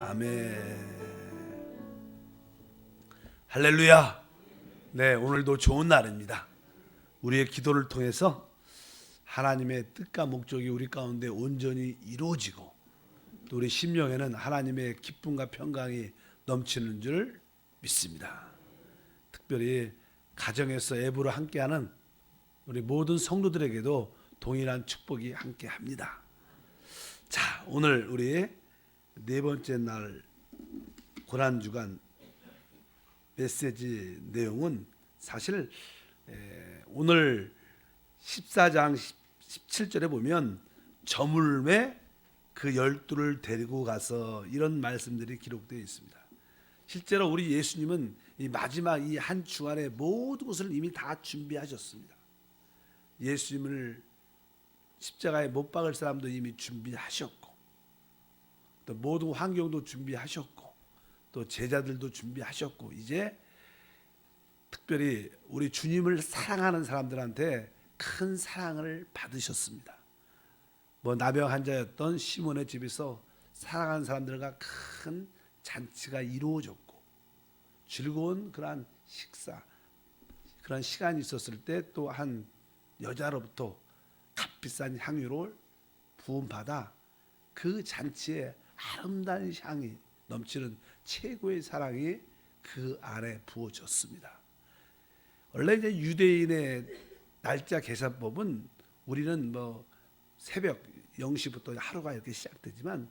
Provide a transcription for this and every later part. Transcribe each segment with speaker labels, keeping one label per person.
Speaker 1: 아멘. 할렐루야. 네, 오늘도 좋은 날입니다. 우리의 기도를 통해서 하나님의 뜻과 목적이 우리 가운데 온전히 이루어지고 또 우리 심령에는 하나님의 기쁨과 평강이 넘치는 줄 믿습니다. 특별히 가정에서 애부로 함께하는 우리 모든 성도들에게도 동일한 축복이 함께합니다. 자, 오늘 우리 네 번째 날 고난 주간 메시지 내용은 사실 에, 오늘 14장 17절에 보면 저물매 그 열두를 데리고 가서 이런 말씀들이 기록되어 있습니다. 실제로 우리 예수님은 이 마지막 이 한 주간의 모든 것을 이미 다 준비하셨습니다. 예수님을 십자가에 못 박을 사람도 이미 준비하셨고 또 모든 환경도 준비하셨고 또 제자들도 준비하셨고 이제 특별히 우리 주님을 사랑하는 사람들한테 큰 사랑을 받으셨습니다. 뭐 나병 환자였던 시몬의 집에서 사랑하는 사람들과 큰 잔치가 이루어졌고 즐거운 그러한 식사 그런 시간이 있었을 때 또 한 여자로부터 값비싼 향유를 부음받아 그 잔치에 아름다운 향이 넘치는 최고의 사랑이 그 안에 부어졌습니다. 원래 이제 유대인의 날짜 계산법은 우리는 뭐 새벽 0시부터 하루가 이렇게 시작되지만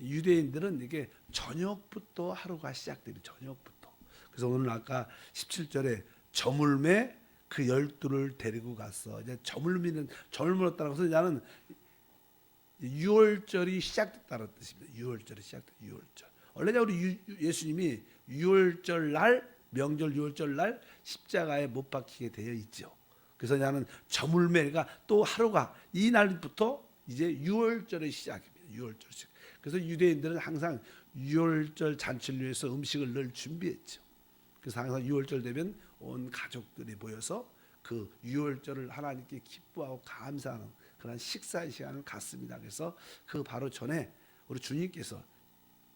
Speaker 1: 유대인들은 이게 저녁부터 하루가 시작돼요. 저녁부터. 그래서 오늘 아까 17절에 저물매 그 열두를 데리고 갔어. 이제 저물미는 저물었다는 것은 나는 6월절이 시작됐다는 뜻입니다. 6월절이 시작돼. 6월절. 원래 우리 유- 예수님이 6월절 날 명절 6월절 날 십자가에 못 박히게 되어 있죠. 그래서 나는 저물매가 또 하루가 이 날부터 이제 6월절의 시작입니다. 6월절 시작. 그래서 유대인들은 항상 6월절 잔치를 위해서 음식을 늘 준비했죠. 그래서 항상 6월절 되면 온 가족들이 모여서 그 6월절을 하나님께 기뻐하고 감사하는 그런 식사의 시간을 갖습니다. 그래서 그 바로 전에 우리 주님께서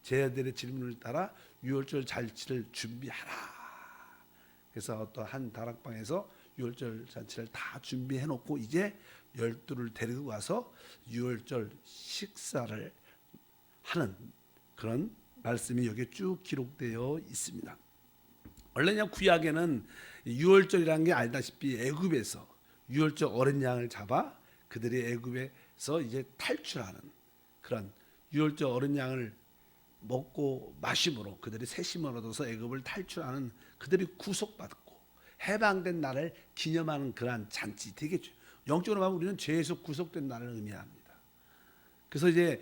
Speaker 1: 제자들의 질문을 따라 6월절 잔치를 준비하라. 그래서 어떤 한 다락방에서 6월절 잔치를 다 준비해 놓고 이제 열두를 데리고 가서 6월절 식사를 하는 그런 말씀이 여기 쭉 기록되어 있습니다. 원래 그냥 구약에는 6월절이라는 게 알다시피 애굽에서 6월절 어린 양을 잡아 그들이 애굽에서 이제 탈출하는 그런 6월절 어린 양을 먹고 마심으로 그들이 세심을 얻어서 애굽을 탈출하는 그들이 구속받고 해방된 날을 기념하는 그러한 잔치 되겠죠. 영적으로 보면 우리는 죄에서 구속된 날을 의미합니다. 그래서 이제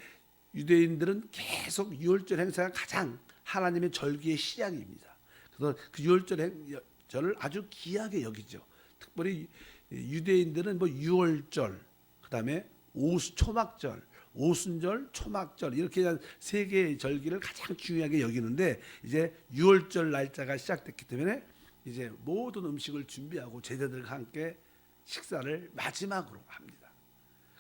Speaker 1: 유대인들은 계속 유월절 행사가 가장 하나님의 절기의 시작입니다. 그래서 그 유월절 행절을 아주 귀하게 여기죠. 특별히 유대인들은 뭐 유월절, 그다음에 오수 초막절, 오순절, 초막절 이렇게 세 개의 절기를 가장 중요하게 여기는데 이제 유월절 날짜가 시작됐기 때문에 이제 모든 음식을 준비하고 제자들과 함께 식사를 마지막으로 합니다.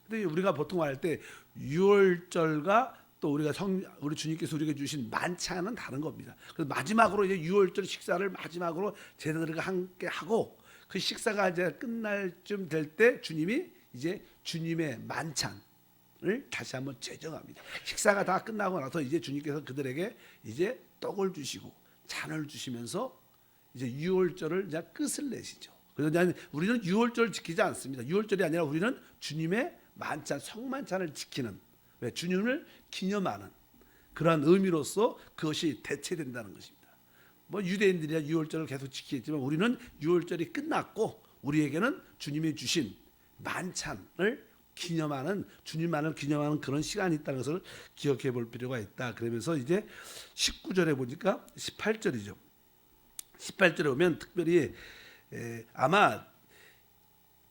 Speaker 1: 근데 우리가 보통 할 때 유월절과 또 우리가 성 우리 주님께서 우리에게 주신 만찬은 다른 겁니다. 그래서 마지막으로 이제 유월절 식사를 마지막으로 제자들과 함께 하고 그 식사가 이제 끝날 쯤 될 때 주님이 이제 주님의 만찬을 다시 한번 제정합니다. 식사가 다 끝나고 나서 이제 주님께서 그들에게 이제 떡을 주시고 잔을 주시면서 이제 유월절을 이제 끝을 내시죠. 그래서 우리는 유월절 지키지 않습니다. 유월절이 아니라 우리는 주님의 만찬 성만찬을 지키는 왜 주님을 기념하는 그러한 의미로서 그것이 대체된다는 것입니다. 뭐 유대인들이야 유월절을 계속 지키겠지만 우리는 유월절이 끝났고 우리에게는 주님이 주신 만찬을 기념하는 주님만을 기념하는 그런 시간이 있다는 것을 기억해 볼 필요가 있다. 그러면서 이제 19절에 보니까 18절이죠. 18절에 보면 특별히 에, 아마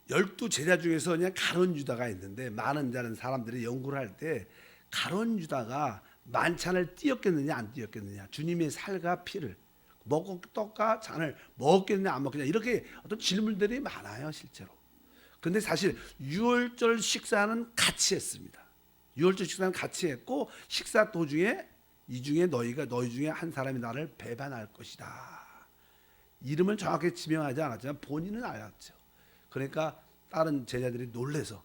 Speaker 1: 열두 제자 중에서 그냥 가론 유다가 있는데 많은 자는 사람들이 연구를 할 때 가론 유다가 만찬을 띄었겠느냐 안 띄었겠느냐 주님의 살과 피를 먹고 떡과 잔을 먹겠느냐 안 먹겠느냐 이렇게 어떤 질문들이 많아요 실제로. 근데 사실 유월절 식사는 같이 했습니다. 유월절 식사는 같이 했고 식사 도중에 이 중에 너희가 너희 중에 한 사람이 나를 배반할 것이다. 이름을 정확히 지명하지 않았지만 본인은 알았죠. 그러니까 다른 제자들이 놀래서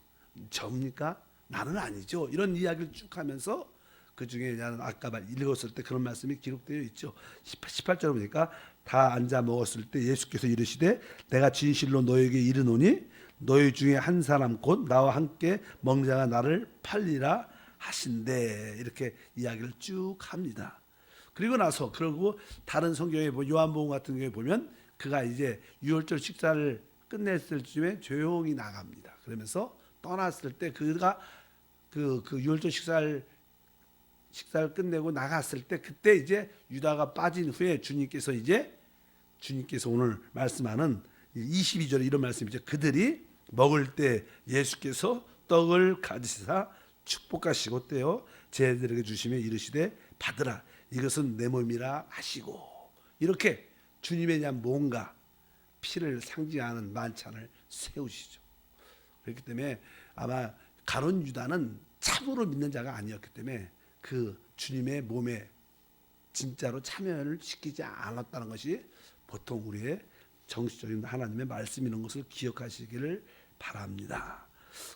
Speaker 1: 접니까? 나는 아니죠. 이런 이야기를 쭉 하면서 그 중에 나는 아까 말 읽었을 때 그런 말씀이 기록되어 있죠. 18절 보니까 다 앉아 먹었을 때 예수께서 이르시되 내가 진실로 너에게 이르노니 너희 중에 한 사람 곧 나와 함께 먹는 자가 나를 팔리라 하신대 이렇게 이야기를 쭉 합니다. 그리고 나서 그리고 다른 성경에 뭐 요한복음 같은 경우에 보면 그가 이제 유월절 식사를 끝냈을 즈음에 조용히 나갑니다. 그러면서 떠났을 때 그가 그, 그 유월절 식사를 식사를 끝내고 나갔을 때 그때 이제 유다가 빠진 후에 주님께서 이제 주님께서 오늘 말씀하는 22절에 이런 말씀이죠. 그들이 먹을 때 예수께서 떡을 가지사 축복하시고 떼어 제들에게 주시며 이르시되 받으라 이것은 내 몸이라 하시고 이렇게 주님에 대한 뭔가 피를 상징하는 만찬을 세우시죠. 그렇기 때문에 아마 가론 유다는 참으로 믿는 자가 아니었기 때문에 그 주님의 몸에 진짜로 참여를 시키지 않았다는 것이 보통 우리의 정식적인 하나님의 말씀 이런 것을 기억하시기를 바랍니다.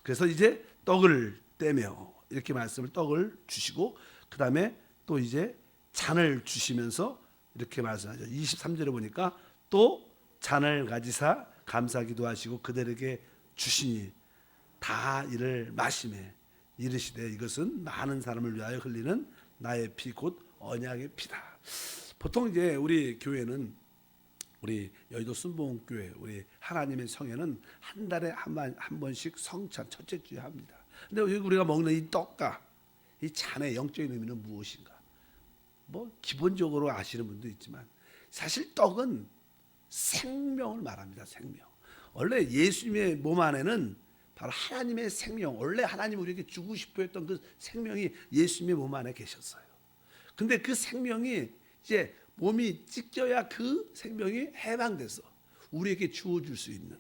Speaker 1: 그래서 이제 떡을 떼며 이렇게 말씀을 떡을 주시고 그 다음에 또 이제 잔을 주시면서 이렇게 말씀하죠. 23절에 보니까 또 잔을 가지사 감사기도 하시고 그들에게 주시니 다 이를 마시매 이르시되 이것은 많은 사람을 위하여 흘리는 나의 피 곧 언약의 피다. 보통 이제 우리 교회는 우리 여의도 순복음교회 우리 하나님의 성회는 한 달에 한, 번, 한 번씩 성찬 첫째 주에 합니다. 근데 우리가 먹는 이 떡과 이 잔의 영적인 의미는 무엇인가? 뭐 기본적으로 아시는 분도 있지만 사실 떡은 생명을 말합니다. 생명. 원래 예수님의 몸 안에는 바로 하나님의 생명, 원래 하나님 우리에게 주고 싶어 했던 그 생명이 예수님의 몸 안에 계셨어요. 근데 그 생명이 이제 몸이 찢겨야 그 생명이 해방돼서 우리에게 주어줄 수 있는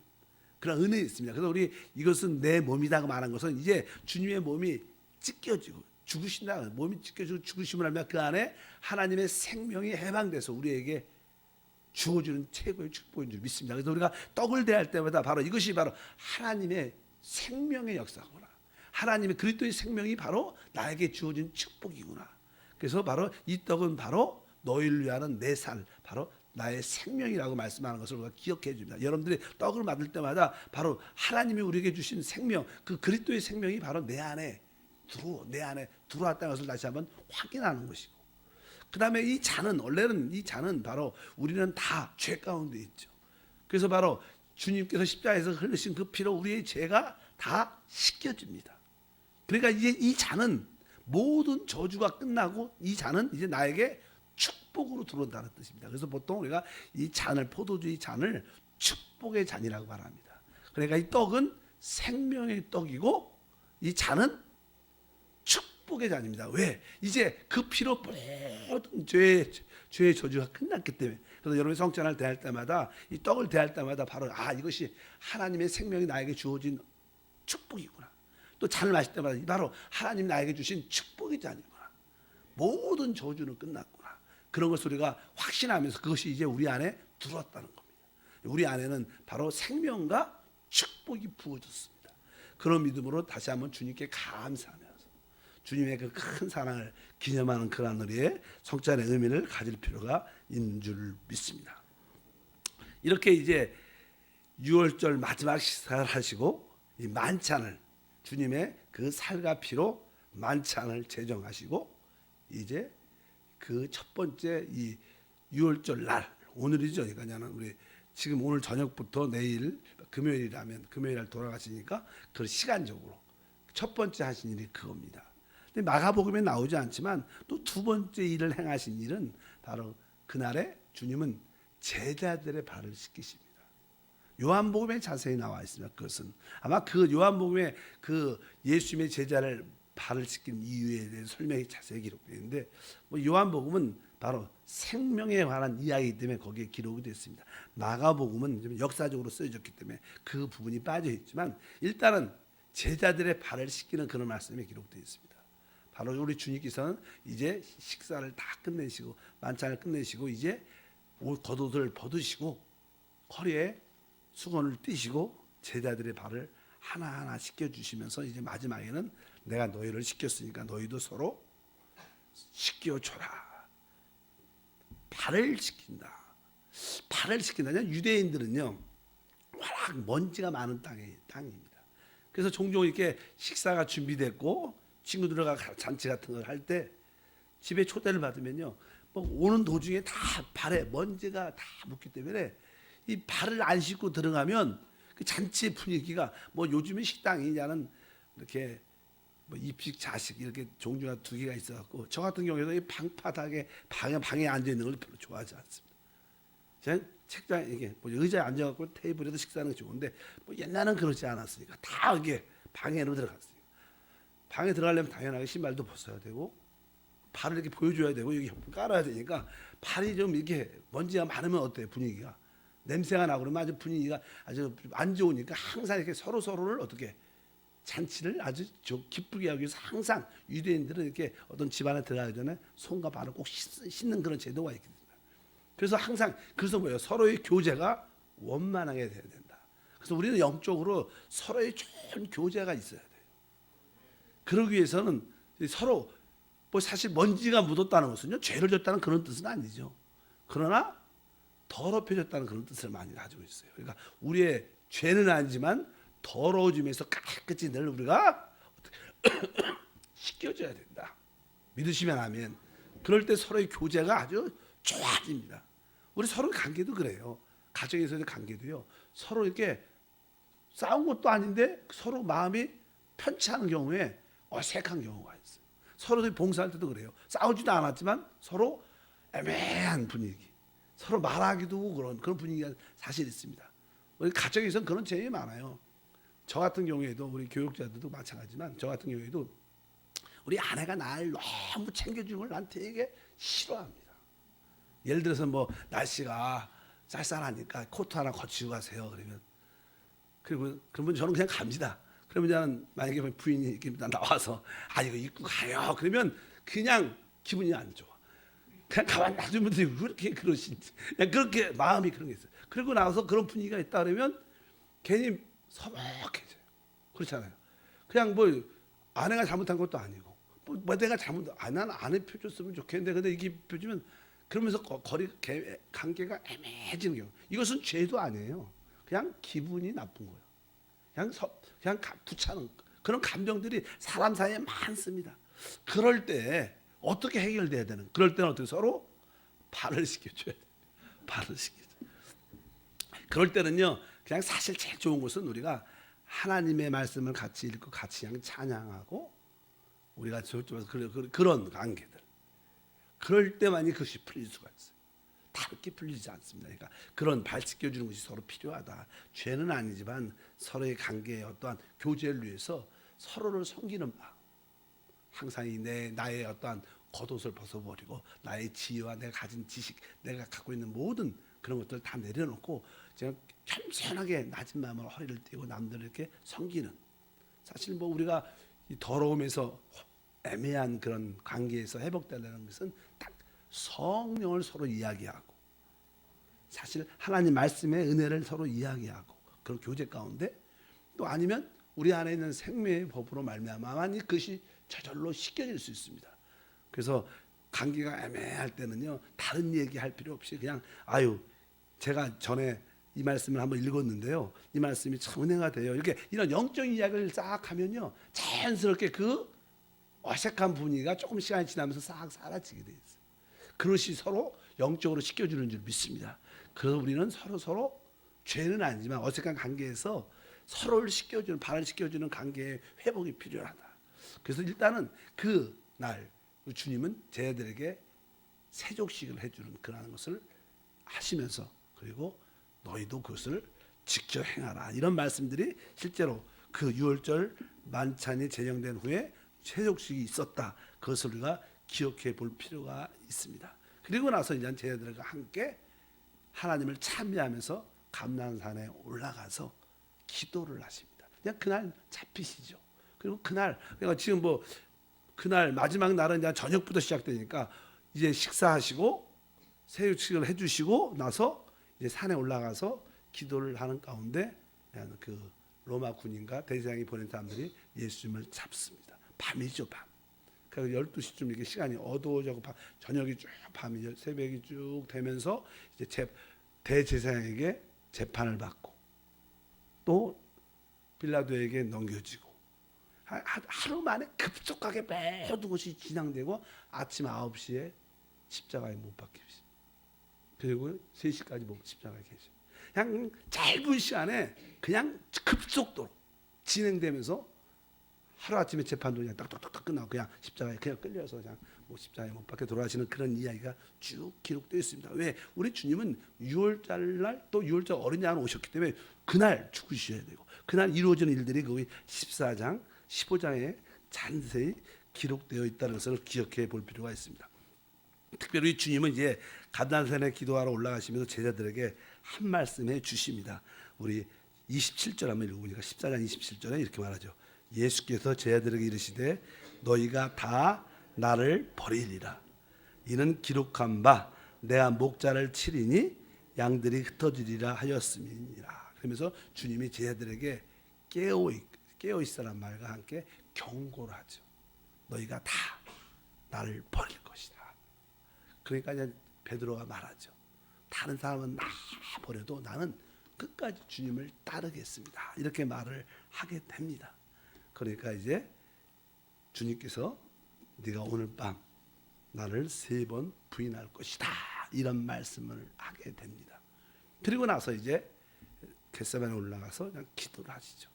Speaker 1: 그런 은혜가 있습니다. 그래서 우리 이것은 내 몸이다고 말한 것은 이제 주님의 몸이 찢겨지고 죽으신다. 몸이 찢겨지고 죽으심을 하면 그 안에 하나님의 생명이 해방돼서 우리에게 주어주는 최고의 축복인 줄 믿습니다. 그래서 우리가 떡을 대할 때마다 바로 이것이 바로 하나님의 생명의 역사구나. 하나님의 그리스도의 생명이 바로 나에게 주어진 축복이구나. 그래서 바로 이 떡은 바로 너희를 위하는 내 살, 바로 나의 생명이라고 말씀하는 것을 우리가 기억해 줍니다. 여러분들이 떡을 받을 때마다 바로 하나님이 우리에게 주신 생명, 그 그리스도의 생명이 바로 내 안에 들어 내 안에 들어왔다는 것을 다시 한번 확인하는 것이고. 그 다음에 이 잔은 원래는 이 잔은 바로 우리는 다 죄 가운데 있죠. 그래서 바로 주님께서 십자가에서 흘리신 그 피로 우리의 죄가 다 씻겨집니다. 그러니까 이제 이 잔은 모든 저주가 끝나고 이 잔은 이제 나에게 축복으로 들어온다는 뜻입니다. 그래서 보통 우리가 이 잔을 포도주 이 잔을 축복의 잔이라고 말합니다. 그러니까 이 떡은 생명의 떡이고 이 잔은 축복의 잔입니다. 왜? 이제 그 피로 모든 죄의 죄의 저주가 끝났기 때문에. 그래서 여러분이 성찬을 대할 때마다 이 떡을 대할 때마다 바로 아 이것이 하나님의 생명이 나에게 주어진 축복이구나. 또 잔을 마실 때마다 바로 하나님 나에게 주신 축복의 잔이구나. 모든 저주는 끝났구나. 그런 것을 우리가 확신하면서 그것이 이제 우리 안에 들어왔다는 겁니다. 우리 안에는 바로 생명과 축복이 부어졌습니다. 그런 믿음으로 다시 한번 주님께 감사하면서 주님의 그 큰 사랑을 기념하는 그런 우리의 성찬의 의미를 가질 필요가 있는 줄 믿습니다. 이렇게 이제 6월절 마지막 식사를 하시고 이 만찬을 주님의 그 살과 피로 만찬을 제정하시고 이제 그 첫 번째 이 6월절 날 오늘이죠. 그러니까 우리 지금 오늘 저녁부터 내일 금요일이라면 금요일 날 돌아가시니까 그 시간적으로 첫 번째 하신 일이 그겁니다. 근데 마가복음에 나오지 않지만 또 두 번째 일을 행하신 일은 바로 그날에 주님은 제자들의 발을 씻기십니다. 요한복음에 자세히 나와 있습니다. 그것은 아마 그 요한복음에 그 예수님의 제자를 발을 씻긴 이유에 대한 설명이 자세히 기록되어 있는데 뭐 요한복음은 바로 생명에 관한 이야기이기 때문에 거기에 기록이 됐습니다. 마가복음은 좀 역사적으로 쓰여졌기 때문에 그 부분이 빠져 있지만 일단은 제자들의 발을 씻기는 그런 말씀이 기록되어 있습니다. 바로 우리 주님께서는 이제 식사를 다 끝내시고 만찬을 끝내시고 이제 옷 겉옷을 벗으시고 허리에 수건을 띠시고 제자들의 발을 하나하나 씻겨 주시면서 이제 마지막에는 내가 너희를 씻겼으니까 너희도 서로 씻겨 줘라. 발을 씻긴다. 발을 씻긴다냐 유대인들은요. 워낙 먼지가 많은 땅이 땅입니다. 그래서 종종 이렇게 식사가 준비됐고 친구들과 잔치 같은 걸 할 때 집에 초대를 받으면요. 뭐 오는 도중에 다 발에 먼지가 다 묻기 때문에 이 발을 안 씻고 들어가면 그 잔치 분위기가 뭐 요즘에 식당이냐는 이렇게 뭐 입식 자식 이렇게 종류가 두 개가 있어갖고 저 같은 경우에도 이 방바닥에 방에 방에 앉아 있는 걸 별로 좋아하지 않습니다. 그냥 책장 이게 뭐 의자에 앉아갖고 테이블에서 식사하는 게 좋은데 뭐 옛날은 그러지 않았으니까 다 이게 방에로 들어갔어요. 방에 들어가려면 당연하게 신발도 벗어야 되고 발을 이렇게 보여줘야 되고 여기 깔아야 되니까 발이 좀 이렇게 먼지가 많으면 어때요 분위기가 냄새가 나고 그러면 아주 분위기가 아주 안 좋으니까 항상 이렇게 서로 서로를 어떻게 잔치를 아주 저 기쁘게 하기 위해서 항상 유대인들은 이렇게 어떤 집안에 들어가기 전에 손과 발을 꼭 씻- 씻는 그런 제도가 있거든요. 그래서 항상 그래서 뭐예요? 서로의 교제가 원만하게 돼야 된다. 그래서 우리는 영적으로 서로의 좋은 교제가 있어야 돼요. 그러기 위해서는 서로 뭐 사실 먼지가 묻었다는 것은요 죄를 졌다는 그런 뜻은 아니죠. 그러나 더럽혀졌다는 그런 뜻을 많이 가지고 있어요. 그러니까 우리의 죄는 아니지만 더러워지면서 깨끗이 늘 우리가 씻겨줘야 된다. 믿으시면 아멘. 그럴 때 서로의 교제가 아주 좋아집니다. 우리 서로 관계도 그래요. 가정에서의 관계도요. 서로 이렇게 싸운 것도 아닌데 서로 마음이 편치 않은 경우에 어색한 경우가 있어요. 서로 봉사할 때도 그래요. 싸우지도 않았지만 서로 애매한 분위기. 서로 말하기도 그런 그런 분위기가 사실 있습니다. 우리 가정에서는 그런 제일 많아요. 저 같은 경우에도 우리 교육자들도 마찬가지지만 저 같은 경우에도 우리 아내가 날 너무 챙겨주는 걸 난 되게 싫어합니다. 예를 들어서 뭐 날씨가 쌀쌀하니까 코트 하나 거치고 가세요. 그러면 그리고 그러면 저는 그냥 갑니다. 그러면 만약에 부인이 이렇게 나와서 아 이거 입고 가요. 그러면 그냥 기분이 안 좋아. 그냥 가만 놔두면 돼요. 왜 이렇게 그러신지. 그냥 그렇게 마음이 그런 게 있어요. 그리고 나서 그런 분위기가 있다 그러면 괜히 서먹해져요. 그렇잖아요. 그냥 뭐 아내가 잘못한 것도 아니고 뭐, 뭐 내가 잘못 아, 난 아내 표줬으면 좋겠는데 근데 이게 표주면 그러면서 거, 거리 개, 관계가 애매해지는 경우 이것은 죄도 아니에요. 그냥 기분이 나쁜 거예요. 그냥 서, 그냥 가, 부차는 그런 감정들이 사람 사이에 많습니다. 그럴 때 어떻게 해결돼야 되는? 그럴 때는 어떻게 서로 발을 시켜줘야 돼. 발을 시켜줘. 그럴 때는요, 그냥 사실 제일 좋은 것은 우리가 하나님의 말씀을 같이 읽고 같이 그냥 찬양하고 우리가 저쪽에서 그런, 관계들. 그럴 때만이 그것이 풀릴 수가 있어요. 다르게 풀리지 않습니다. 그러니까 그런 발 씻겨주는 것이 서로 필요하다. 죄는 아니지만 서로의 관계에 어떠한 교제를 위해서 서로를 섬기는 마음. 항상 이내 나의 어떠한 겉옷을 벗어버리고 나의 지혜와 내가 가진 지식, 내가 갖고 있는 모든 그런 것들을 다 내려놓고 제가 겸손하게 낮은 마음으로 허리를 띄고 남들을 이렇게 섬기는 사실 뭐 우리가 이 더러움에서 애매한 그런 관계에서 회복되려는 것은 딱 성령을 서로 이야기하고 사실 하나님 말씀의 은혜를 서로 이야기하고 그런 교제 가운데 또 아니면 우리 안에 있는 생명의 법으로 말미암아만 그것이 저절로 씻겨질 수 있습니다. 그래서 관계가 애매할 때는요 다른 얘기할 필요 없이 그냥 아유 제가 전에 이 말씀을 한번 읽었는데요 이 말씀이 참 은혜가 돼요 이렇게 이런 영적인 이야기를 싹 하면요 자연스럽게 그 어색한 분위기가 조금 시간이 지나면서 싹 사라지게 돼 있어요. 그것이 서로 영적으로 씻겨주는 줄 믿습니다. 그래서 우리는 서로 서로 죄는 아니지만 어색한 관계에서 서로를 씻겨주는 발을 씻겨주는 관계의 회복이 필요하다. 그래서 일단은 그 날 주님은 제자들에게 세족식을 해주는 그러한 것을 하시면서 그리고 너희도 그것을 지켜 행하라 이런 말씀들이 실제로 그 유월절 만찬이 제정된 후에 세족식이 있었다 그것을 우리가 기억해 볼 필요가 있습니다. 그리고 나서 이제 제자들과 함께 하나님을 찬미하면서 감난산에 올라가서 기도를 하십니다. 그냥 그날 잡히시죠. 그리고 그날 그러니까 지금 뭐 그날 마지막 날은 이제 저녁부터 시작되니까 이제 식사하시고 새우식을 해주시고 나서 이제 산에 올라가서 기도를 하는 가운데 그 로마 군인과 대제사장이 보낸 사람들이 예수님을 잡습니다. 밤이죠 밤. 그래서 12시쯤 이렇게 시간이 어두워지고 밤, 저녁이 쭉 밤이 새벽이 쭉 되면서 이제 재, 대제사장에게 재판을 받고 또 빌라도에게 넘겨지고 하- 하- 하루 만에 급속하게 모든 것이 진행되고 아침 9시에 십자가에 못 박히십니다. 그리고 3시까지 못 십자가에 계십니다. 그냥 짧은 시간에 그냥 급속도로 진행되면서 하루 아침에 재판도 그냥 딱딱딱딱 끝나고 그냥 십자가에 그냥 끌려서 그냥 뭐 십자가에 못 박혀 돌아가시는 그런 이야기가 쭉 기록되어 있습니다. 왜 우리 주님은 6월절 날또 6월절 어린 양으로 오셨기 때문에 그날 죽으셔야 되고 그날 이루어지는 일들이 거기 14장, 15장에 자세히 기록되어 있다는 것을 기억해 볼 필요가 있습니다. 특별히 주님은 이제 가단산에 기도하러 올라가시면서 제자들에게 한 말씀해 주십니다. 우리 27절 한번 읽어보니까 14장 27절에 이렇게 말하죠. 예수께서 제자들에게 이르시되 너희가 다 나를 버리리라. 이는 기록한 바 내가 목자를 치리니 양들이 흩어지리라 하였음이니라. 그러면서 주님이 제자들에게 깨어 있, 깨어 있으란 말과 함께 경고를 하죠. 너희가 다 나를 버릴 것이다. 그러니까 베드로가 말하죠. 다른 사람은 나 버려도 나는 끝까지 주님을 따르겠습니다. 이렇게 말을 하게 됩니다. 그러니까 이제 주님께서 네가 오늘 밤 나를 세 번 부인할 것이다. 이런 말씀을 하게 됩니다. 그리고 나서 이제 겟세반에 올라가서 그냥 기도를 하시죠.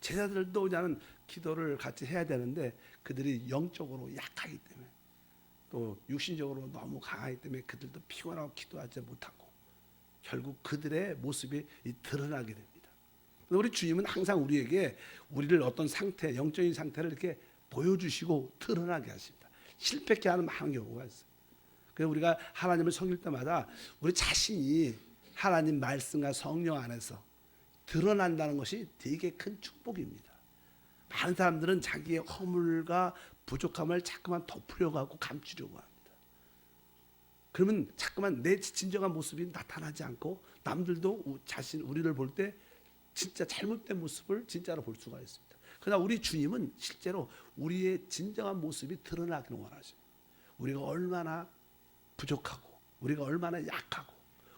Speaker 1: 제자들도 그냥 기도를 같이 해야 되는데 그들이 영적으로 약하기 때문에 또 육신적으로 너무 강하기 때문에 그들도 피곤하고 기도하지 못하고 결국 그들의 모습이 이 드러나게 됩니다. 우리 주님은 항상 우리에게 우리를 어떤 상태, 영적인 상태를 이렇게 보여주시고 드러나게 하십니다. 실패케 하는 많은 경우가 있어요. 그래서 우리가 하나님을 섬길 때마다 우리 자신이 하나님 말씀과 성령 안에서 드러난다는 것이 되게 큰 축복입니다. 많은 사람들은 자기의 허물과 부족함을 자꾸만 덮으려고 하고 감추려고 합니다. 그러면 자꾸만 내 진정한 모습이 나타나지 않고 남들도 우- 자신 우리를 볼 때 진짜 잘못된 모습을 진짜로 볼 수가 있습니다. 그러나 우리 주님은 실제로 우리의 진정한 모습이 드러나기를 원하십니다. 우리가 얼마나 부족하고 우리가 얼마나 약하고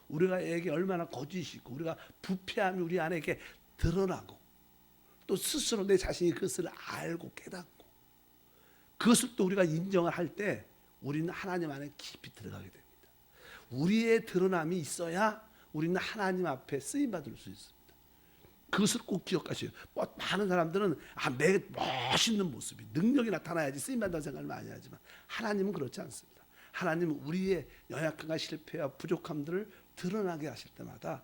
Speaker 1: 우리가 에게 얼마나 거짓이 있고 우리가 부패함이 우리 안에 이렇게 드러나고 또 스스로 내 자신이 그것을 알고 깨닫고 그것을 또 우리가 인정을 할 때 우리는 하나님 안에 깊이 들어가게 됩니다. 우리의 드러남이 있어야 우리는 하나님 앞에 쓰임 받을 수 있습니다. 그것을 꼭 기억하셔요. 뭐 많은 사람들은 아, 내 멋있는 모습이 능력이 나타나야지 쓰임 받는다는 생각을 많이 하지만 하나님은 그렇지 않습니다. 하나님은 우리의 연약함과 실패와 부족함들을 드러나게 하실 때마다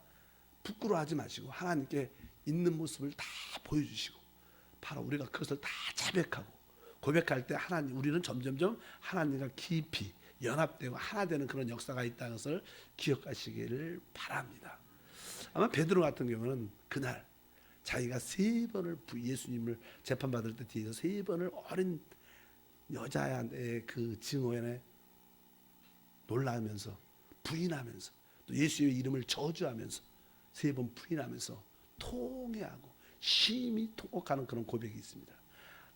Speaker 1: 부끄러워하지 마시고 하나님께 있는 모습을 다 보여주시고 바로 우리가 그것을 다 자백하고 고백할 때 하나님 우리는 점점점 하나님과 깊이 연합되고 하나 되는 그런 역사가 있다는 것을 기억하시기를 바랍니다. 아마 베드로 같은 경우는 그날 자기가 세 번을 부- 예수님을 재판 받을 때 뒤에서 세 번을 어린 여자의 그 증오에 놀라면서 부인하면서 또 예수의 이름을 저주하면서 세 번 부인하면서 통회하고 심히 통곡하는 그런 고백이 있습니다.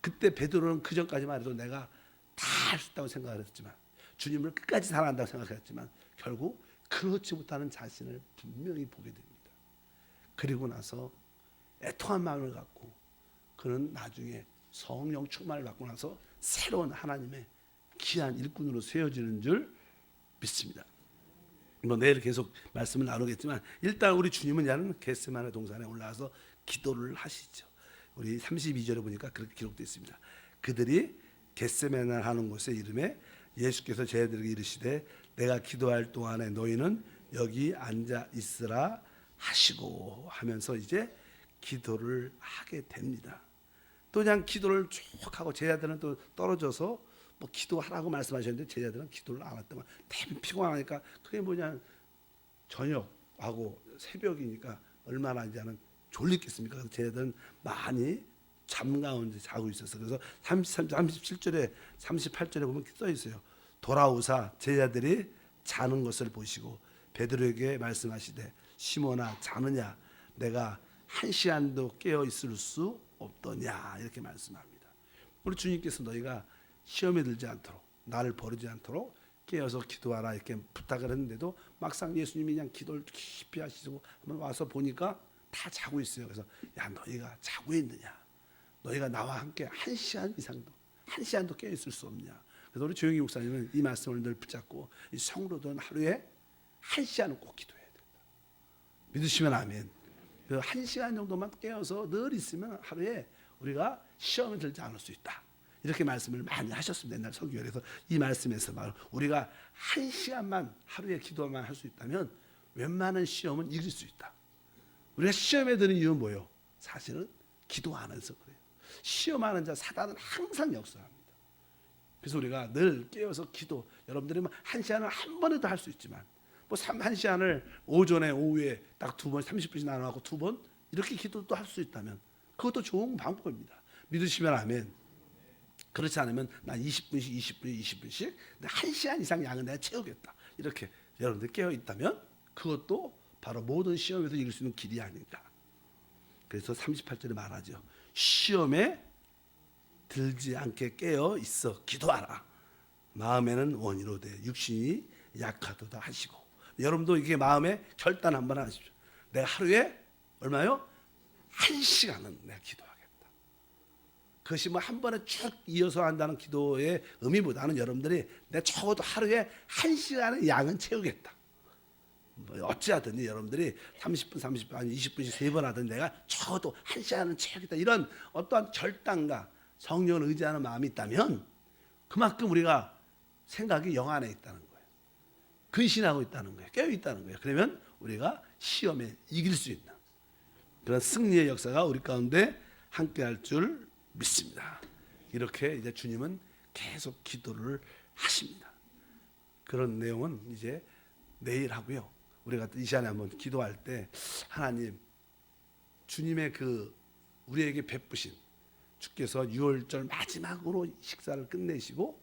Speaker 1: 그때 베드로는 그 전까지만 해도 내가 다 할 수 있다고 생각을 했지만 주님을 끝까지 사랑한다고 생각했지만 결국 그렇지 못하는 자신을 분명히 보게 됩니다. 그리고 나서 애통한 마음을 갖고 그는 나중에 성령 충만을 받고 나서 새로운 하나님의 귀한 일꾼으로 세워지는 줄 믿습니다. 뭐 내일 계속 말씀을 나누겠지만 일단 우리 주님은 야는 겟세마네 동산에 올라와서 기도를 하시죠. 우리 32절에 보니까 그렇게 기록되어 있습니다. 그들이 겟세마네 하는 곳에 이름에 예수께서 제자들에게 이르시되 내가 기도할 동안에 너희는 여기 앉아 있으라 하시고 하면서 이제 기도를 하게 됩니다. 또 그냥 기도를 쭉 하고 제자들은 또 떨어져서 뭐 기도하라고 말씀하셨는데 제자들은 기도를 안 했더만 대면 피곤하니까 그게 뭐냐 저녁하고 새벽이니까 얼마나 이제는 졸리겠습니까? 그래서 제자들은 많이 잠 가운데 자고 있었어. 그래서 33, 37절에 38절에 보면 써 있어요. 돌아오사 제자들이 자는 것을 보시고 베드로에게 말씀하시되 시몬아 자느냐 내가 한 시간도 깨어 있을 수 없더냐 이렇게 말씀합니다. 우리 주님께서 너희가 시험에 들지 않도록 나를 버리지 않도록 깨어서 기도하라 이렇게 부탁을 했는데도 막상 예수님이 그냥 기도를 깊이 하시고 한번 와서 보니까 다 자고 있어요. 그래서 야 너희가 자고 있느냐? 너희가 나와 함께 한 시간 이상도 한 시간도 깨어 있을 수 없냐? 그래서 우리 조영희 목사님은 이 말씀을 늘 붙잡고 이 성도들은 하루에 한 시간은 꼭 기도해야 된다. 믿으시면 아멘. 그한 시간 정도만 깨어서 늘 있으면 하루에 우리가 시험에 들지 않을 수 있다. 이렇게 말씀을 많이 하셨습니다. 옛날 설교에서 이 말씀에서 말 우리가 한 시간만 하루에 기도만 할 수 있다면 웬만한 시험은 이길 수 있다. 우리가 시험에 드는 이유는 뭐예요? 사실은 기도 안 해서 그래요. 시험하는 자 사단은 항상 역사합니다. 그래서 우리가 늘 깨어서 기도 여러분들이 뭐한 시간을 한 번에도 할 수 있지만 뭐한 시간을 오전에 오후에 딱 두 번 30분씩 나눠갖고 두 번 이렇게 기도도 할 수 있다면 그것도 좋은 방법입니다. 믿으시면 아멘. 그렇지 않으면 나 20분씩 20분씩 20분씩 한 시간 이상 양은 내가 채우겠다. 이렇게 여러분들 깨어 있다면 그것도 바로 모든 시험에서 이길 수 있는 길이 아닌가. 그래서 38절에 말하죠. 시험에 들지 않게 깨어 있어 기도하라. 마음에는 원이로 돼 육신이 약하도다 하시고 여러분도 이게 마음에 결단 한번 하십시오. 내가 하루에 얼마요? 한 시간은 내가 기도하겠다. 그것이 뭐 한 번에 쭉 이어서 한다는 기도의 의미보다는 여러분들이 내 적어도 하루에 한 시간의 양은 채우겠다. 뭐 어찌하든지 여러분들이 30분, 30분, 아니 20분씩 세 번 하든 내가 적어도 한 시간은 채우겠다. 이런 어떠한 결단과 성령을 의지하는 마음이 있다면 그만큼 우리가 생각이 영 안에 있다는 거예요. 근신하고 있다는 거예요. 깨어 있다는 거예요. 그러면 우리가 시험에 이길 수 있는 그런 승리의 역사가 우리 가운데 함께 할 줄 믿습니다. 이렇게 이제 주님은 계속 기도를 하십니다. 그런 내용은 이제 내일 하고요. 우리가 이 시간에 한번 기도할 때 하나님 주님의 그 우리에게 베푸신 주께서 6월절 마지막으로 식사를 끝내시고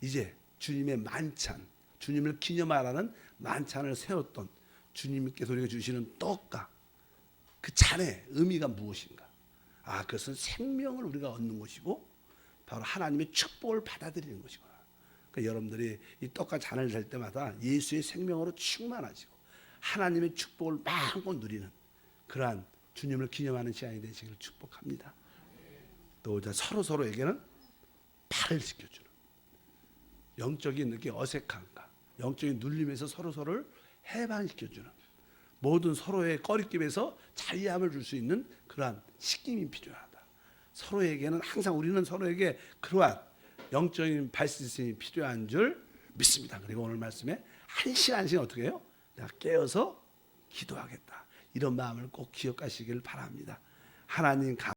Speaker 1: 이제 주님의 만찬, 주님을 기념하라는 만찬을 세웠던 주님께서 우리가 주시는 떡과 그 잔의 의미가 무엇인가? 아, 그것은 생명을 우리가 얻는 것이고 바로 하나님의 축복을 받아들이는 것이구나. 그러니까 여러분들이 이 떡과 잔을 댈 때마다 예수의 생명으로 충만하시고 하나님의 축복을 마음껏 누리는 그러한 주님을 기념하는 시간이 되시기를 축복합니다. 또 서로 서로에게는 발을 시켜주는 영적인 이렇게 어색함과 영적인 눌림에서 서로 서로를 해방시켜주는 모든 서로의 꺼리낌에서 자유함을 줄 수 있는 그러한 시김이 필요하다. 서로에게는 항상 우리는 서로에게 그러한 영적인 발시스템이 필요한 줄 믿습니다. 그리고 오늘 말씀에 한 시간씩 어떻게 해요? 내가 깨어서 기도하겠다. 이런 마음을 꼭 기억하시길 바랍니다. 하나님 감